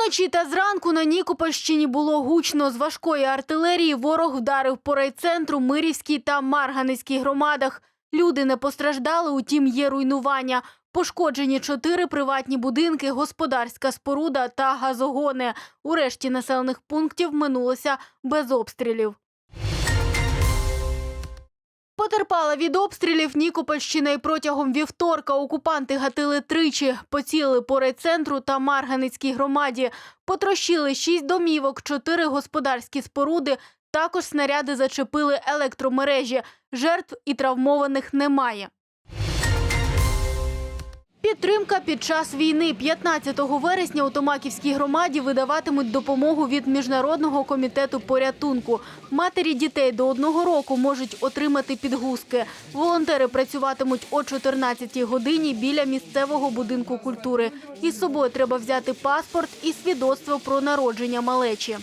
Вночі та зранку на Нікопольщині було гучно. З важкої артилерії ворог вдарив по райцентру, Мирівській та Марганецькій громадах. Люди не постраждали, утім є руйнування. Пошкоджені чотири приватні будинки, господарська споруда та газогони. У решті населених пунктів минулося без обстрілів. Потерпала від обстрілів Нікопольщина і протягом вівторка окупанти гатили тричі, поцілили по райцентру та Марганицькій громаді, потрощили шість домівок, чотири господарські споруди, також снаряди зачепили електромережі. Жертв і травмованих немає. Підтримка під час війни 15 вересня у Томаківській громаді видаватимуть допомогу від міжнародного комітету порятунку. Матері дітей до одного року можуть отримати підгузки. Волонтери працюватимуть о 14 годині біля місцевого будинку культури. Із собою треба взяти паспорт і свідоцтво про народження малечі.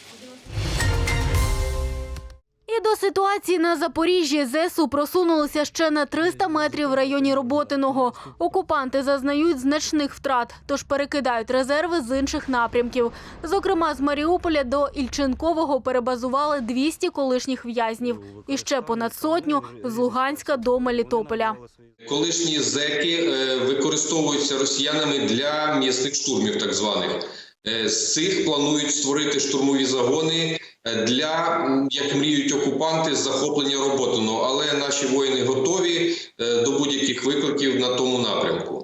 І до ситуації на Запоріжжі ЗСУ просунулися ще на 300 метрів в районі Роботиного. Окупанти зазнають значних втрат, тож перекидають резерви з інших напрямків. Зокрема, з Маріуполя до Ільченкового перебазували 200 колишніх в'язнів. І ще понад сотню з Луганська до Мелітополя. Колишні зеки е, використовуються росіянами для м'ясних штурмів, так званих. Е, З цих планують створити штурмові загони е, для, як мріють окупанти, захоплення Роботиного. Але наші воїни готові е, до будь-яких викликів на тому напрямку.